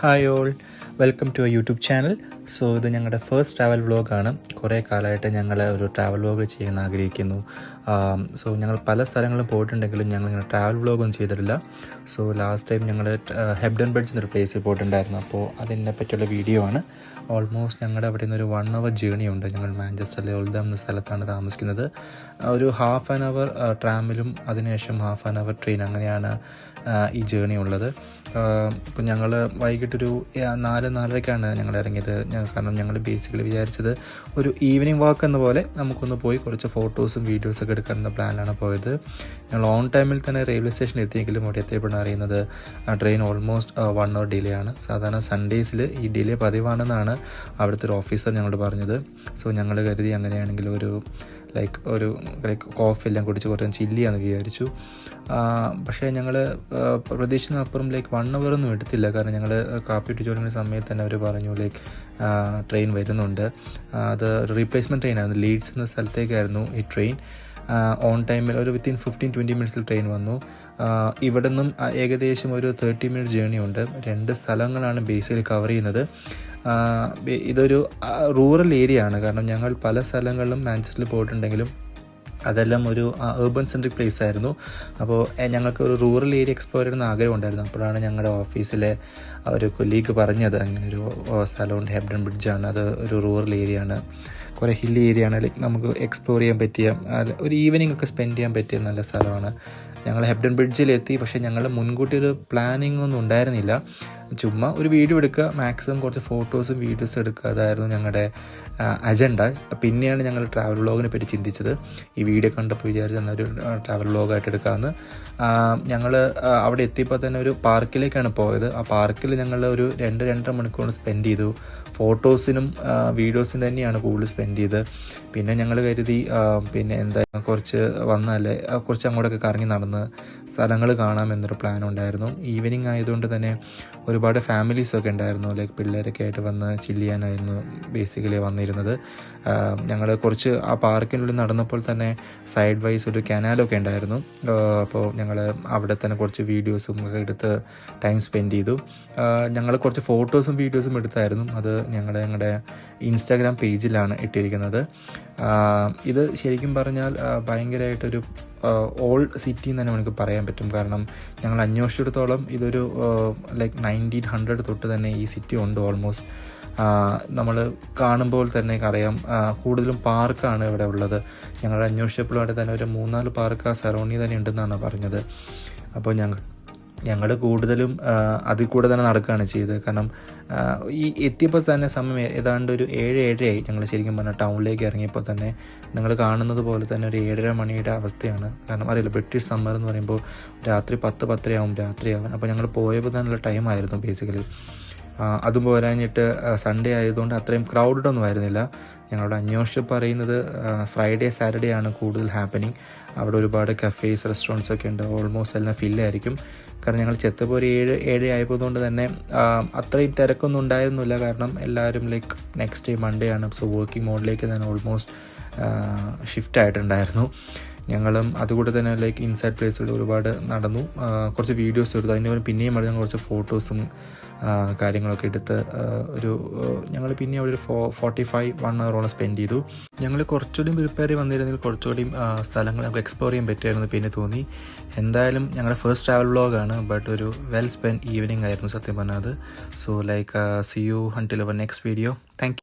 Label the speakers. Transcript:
Speaker 1: Hi all, welcome to our YouTube channel. So ഇത് ഞങ്ങളുടെ first travel വ്ളോഗാണ് കുറേ കാലമായിട്ട് ഞങ്ങൾ ഒരു ട്രാവൽ വ്ളോഗ് ചെയ്യാൻ ആഗ്രഹിക്കുന്നു. സോ ഞങ്ങൾ പല സ്ഥലങ്ങളും പോയിട്ടുണ്ടെങ്കിലും ഞങ്ങൾ ഇങ്ങനെ ട്രാവൽ വ്ളോഗൊന്നും ചെയ്തിട്ടില്ല. സോ ലാസ്റ്റ് ടൈം ഞങ്ങൾ ഹെബ്ഡൺ ബ്രിഡ്ജ് എന്നൊരു പ്ലേസിൽ പോയിട്ടുണ്ടായിരുന്നു. അപ്പോൾ അതിനെ പറ്റിയുള്ള വീഡിയോ ആണ്. ഓൾമോസ്റ്റ് ഞങ്ങളുടെ അവിടെ നിന്ന് ഒരു വൺ അവർ ജേണി ഉണ്ട്. ഞങ്ങൾ മാഞ്ചസ്റ്ററിലെ ഒൽദം എന്ന സ്ഥലത്താണ് താമസിക്കുന്നത്. ഒരു ഹാഫ് ആൻ അവർ ട്രാമിലും അതിനുശേഷം ഹാഫ് ആൻ അവർ ട്രെയിൻ അങ്ങനെയാണ് ഈ ജേണി ഉള്ളത്. ഇപ്പം ഞങ്ങൾ വൈകിട്ടൊരു നാല് നാലരക്കാണ് ഞങ്ങൾ ഇറങ്ങിയത്. കാരണം ഞങ്ങൾ ബേസിക്കലി വിചാരിച്ചത് ഒരു ഈവനിങ് വാക്ക് എന്ന പോലെ നമുക്കൊന്ന് പോയി കുറച്ച് ഫോട്ടോസും വീഡിയോസും ഒക്കെ എടുക്കാനുള്ള പ്ലാനിലാണ് പോയത്. ഞങ്ങൾ ഓൺ ടൈമിൽ തന്നെ റെയിൽവേ സ്റ്റേഷനിൽ എത്തിയെങ്കിലും അവിടെ എത്തിയപ്പോഴാണ് അറിയുന്നത് train almost one hour delay ആണ്. സാധാരണ സൺഡേസിൽ ഈ ഡിലേ പതിവാണെന്നാണ് അവിടുത്തെ ഒരു ഓഫീസർ ഞങ്ങളോട് പറഞ്ഞത്. സോ ഞങ്ങൾ കരുതി അങ്ങനെയാണെങ്കിൽ ഒരു ലൈക്ക് ഒരു ലൈക്ക് കോഫി എല്ലാം കുടിച്ച് കുറച്ച് ചില്ലിയാന്ന് വിചാരിച്ചു. പക്ഷേ ഞങ്ങൾ പ്രതീക്ഷിച്ചതിനപ്പുറം ലൈക്ക് വൺ അവർ ഒന്നും എടുത്തില്ല. കാരണം ഞങ്ങൾ കാപ്പി ഇട്ട് ചോദിക്കുന്ന സമയത്ത് തന്നെ അവർ പറഞ്ഞു ലൈക്ക് ട്രെയിൻ വരുന്നുണ്ട്. അത് റീപ്ലേസ്മെന്റ് ട്രെയിനായിരുന്നു ലീഡ്സ് എന്ന സ്ഥലത്തേക്കായിരുന്നു ഈ ട്രെയിൻ ഓൺ ടൈമിൽ ഒരു വിത്തിൻ ഫിഫ്റ്റീൻ ട്വന്റി മിനിറ്റ്സിൽ ട്രെയിൻ വന്നു. ഇവിടെ നിന്നും ഏകദേശം ഒരു തേർട്ടി മിനിറ്റ്സ് ജേണി ഉണ്ട്. രണ്ട് സ്ഥലങ്ങളാണ് ബേസിൽ കവർ ചെയ്യുന്നത്. ഇതൊരു റൂറൽ ഏരിയ ആണ്. കാരണം ഞങ്ങൾ പല സ്ഥലങ്ങളിലും മാഞ്ചസ്റ്ററിൽ പോയിട്ടുണ്ടെങ്കിലും അതെല്ലാം ഒരു ഏർബൻ സെൻട്രിക് പ്ലേസ് ആയിരുന്നു. അപ്പോൾ ഞങ്ങൾക്ക് ഒരു റൂറൽ ഏരിയ എക്സ്പ്ലോർ ചെയ്യുന്ന ആഗ്രഹം ഉണ്ടായിരുന്നു. അപ്പോഴാണ് ഞങ്ങളുടെ ഓഫീസിലെ ഒരു കൊല്ലീഗ് പറഞ്ഞത്. അങ്ങനെ ഒരു സ്ഥലമുണ്ട് ഹെബ്ഡൻ ബ്രിഡ്ജാണ് അത് ഒരു റൂറൽ ഏരിയ ആണ്. കുറേ ഹിൽ ഏരിയ ആണ്. ലൈക്ക് നമുക്ക് എക്സ്പ്ലോർ ചെയ്യാൻ പറ്റിയ ഒരു ഈവനിങ് ഒക്കെ സ്പെൻഡ് ചെയ്യാൻ പറ്റിയ നല്ല സ്ഥലമാണ്. ഞങ്ങൾ ഹെബ്ഡൺ ബ്രിഡ്ജിലെത്തി പക്ഷേ ഞങ്ങൾ മുൻകൂട്ടി ഒരു പ്ലാനിങ് ഒന്നും ഉണ്ടായിരുന്നില്ല. ചുമ്മാ ഒരു വീഡിയോ എടുക്കുക. മാക്സിമം കുറച്ച് ഫോട്ടോസും വീഡിയോസും എടുക്കുക. അതായിരുന്നു ഞങ്ങളുടെ അജണ്ട പിന്നെയാണ് ഞങ്ങൾ ട്രാവൽ വ്ളോഗിനെ പറ്റി ചിന്തിച്ചത്. ഈ വീഡിയോ കണ്ടപ്പോൾ വിചാരിച്ച ഒരു ട്രാവൽ വ്ളോഗായിട്ട് എടുക്കാമെന്ന് ഞങ്ങൾ അവിടെ എത്തിയപ്പോൾ തന്നെ ഒരു പാർക്കിലേക്കാണ് പോയത്. ആ പാർക്കിൽ ഞങ്ങൾ ഒരു രണ്ട് രണ്ടര മണിക്കൂർ സ്പെൻഡ് ചെയ്തു. ഫോട്ടോസിനും വീഡിയോസിനും തന്നെയാണ് കൂടുതൽ സ്പെൻഡ് ചെയ്തത്. പിന്നെ ഞങ്ങൾ കരുതി പിന്നെ എന്താ കുറച്ച് വന്നാലേ കുറച്ച് അങ്ങോട്ടൊക്കെ കറങ്ങി നടന്ന് സ്ഥലങ്ങൾ കാണാം എന്നൊരു പ്ലാൻ ഉണ്ടായിരുന്നു. ഈവനിങ് ആയതുകൊണ്ട് തന്നെ ഒരുപാട് ഫാമിലീസൊക്കെ ഉണ്ടായിരുന്നു. ലൈക്ക് പിള്ളേരൊക്കെ ആയിട്ട് വന്ന് ചില്ല് ചെയ്യാനായിരുന്നു ബേസിക്കലി വന്നിരുന്നത്. ഞങ്ങൾ കുറച്ച് ആ പാർക്കിനുള്ളിൽ നടന്നപ്പോൾ തന്നെ സൈഡ് വൈസ് ഒരു കനാലൊക്കെ ഉണ്ടായിരുന്നു. അപ്പോൾ ഞങ്ങൾ അവിടെ തന്നെ കുറച്ച് വീഡിയോസും ഒക്കെ എടുത്ത് ടൈം സ്പെൻഡ് ചെയ്തു. ഞങ്ങൾ കുറച്ച് ഫോട്ടോസും വീഡിയോസും എടുത്തായിരുന്നു. അത് ഞങ്ങൾ ഞങ്ങളുടെ ഇൻസ്റ്റാഗ്രാം പേജിലാണ് ഇട്ടിരിക്കുന്നത്. ഇത് ശരിക്കും പറഞ്ഞാൽ ഭയങ്കരമായിട്ടൊരു ഓൾഡ് സിറ്റി എന്ന് തന്നെ നമുക്ക് പറയാൻ പറ്റും. കാരണം ഞങ്ങൾ അന്വേഷിച്ചിടത്തോളം ഇതൊരു ലൈക്ക് നയന്റീൻ ഹൺഡ്രഡ് തൊട്ട് തന്നെ ഈ സിറ്റി ഉണ്ട് ഓൾമോസ്റ്റ് നമ്മൾ കാണുമ്പോൾ തന്നെ അറിയാം കൂടുതലും പാർക്കാണ് ഇവിടെ ഉള്ളത്. ഞങ്ങൾ അന്വേഷിച്ചപ്പോഴും അവിടെ തന്നെ ഒരു മൂന്നാൽ പാർക്ക് ആ സറൗണ്ടിങ് തന്നെ ഉണ്ടെന്നാണ് പറഞ്ഞത്. അപ്പോൾ ഞങ്ങൾ ഞങ്ങൾ കൂടുതലും അതിൽ കൂടെ തന്നെ നടക്കുകയാണ് ചെയ്തത്. കാരണം ഈ എത്തിയപ്പോൾ തന്നെ സമയം ഏതാണ്ട് ഒരു ഏഴ് ഏഴരയായി ഞങ്ങൾ ശരിക്കും പറഞ്ഞാൽ ടൗണിലേക്ക് ഇറങ്ങിയപ്പോൾ തന്നെ നിങ്ങൾ കാണുന്നത് പോലെ തന്നെ ഒരു ഏഴര മണിയുടെ അവസ്ഥയാണ്. കാരണം അറിയില്ല ബ്രിട്ടീഷ് സമ്മർ എന്ന് പറയുമ്പോൾ രാത്രി പത്ത് പത്തരയാവും രാത്രിയാവും അപ്പോൾ ഞങ്ങൾ പോയപ്പോൾ തന്നെയുള്ള ടൈമായിരുന്നു ബേസിക്കലി. അതും പോരാഞ്ഞിട്ട് സൺഡേ ആയതുകൊണ്ട് അത്രയും ക്രൗഡഡ് ഒന്നും ആയിരുന്നില്ല. ഞങ്ങളുടെ അന്വേഷിച്ച് പറയുന്നത് ഫ്രൈഡേ സാറ്റർഡേ ആണ് കൂടുതൽ ഹാപ്പനിങ് അവിടെ ഒരുപാട് കഫേസ് റെസ്റ്റോറന്റ്സ് ഒക്കെ ഉണ്ട്. ഓൾമോസ്റ്റ് എല്ലാം ഫില്ലായിരിക്കും കാരണം ഞങ്ങൾ ചെത്തപ്പോൾ ഒരു ഏഴ് ഏഴ് ആയതുകൊണ്ട് തന്നെ അത്രയും തിരക്കൊന്നും ഉണ്ടായിരുന്നില്ല. കാരണം എല്ലാവരും ലൈക്ക് നെക്സ്റ്റ് ഡേ മൺഡേ ആണ്. സോ വർക്കിംഗ് മോഡിലേക്ക് തന്നെ ഓൾമോസ്റ്റ് ഷിഫ്റ്റ് ആയിട്ടുണ്ടായിരുന്നു. ഞങ്ങളും അതുകൂടെ തന്നെ ലൈക്ക് ഇൻസൈഡ് പ്ലേസുകൾ ഒരുപാട് നടന്നു. കുറച്ച് വീഡിയോസ് എടുത്തു. അതിന് പിന്നെയും അവിടെ ഞങ്ങൾ കുറച്ച് ഫോട്ടോസും കാര്യങ്ങളൊക്കെ എടുത്ത് ഒരു ഞങ്ങൾ പിന്നെ അവിടെ ഒരു ഫോ ഫോർട്ടി ഫൈവ് വൺ അവറോളം സ്പെൻഡ് ചെയ്തു. ഞങ്ങൾ കുറച്ചുകൂടി പ്രിപ്പയർ വന്നിരുന്നെങ്കിൽ കുറച്ചുകൂടി സ്ഥലങ്ങൾ നമുക്ക് എക്സ്പ്ലോർ ചെയ്യാൻ പറ്റുമായിരുന്നു പിന്നെ തോന്നി. എന്തായാലും ഞങ്ങളുടെ ഫസ്റ്റ് ട്രാവൽ വ്ളോഗാണ് ബട്ട് ഒരു വെൽ സ്പെൻഡ് ഈവനിങ് ആയിരുന്നു സത്യം പറഞ്ഞത് so like see you until our next video thank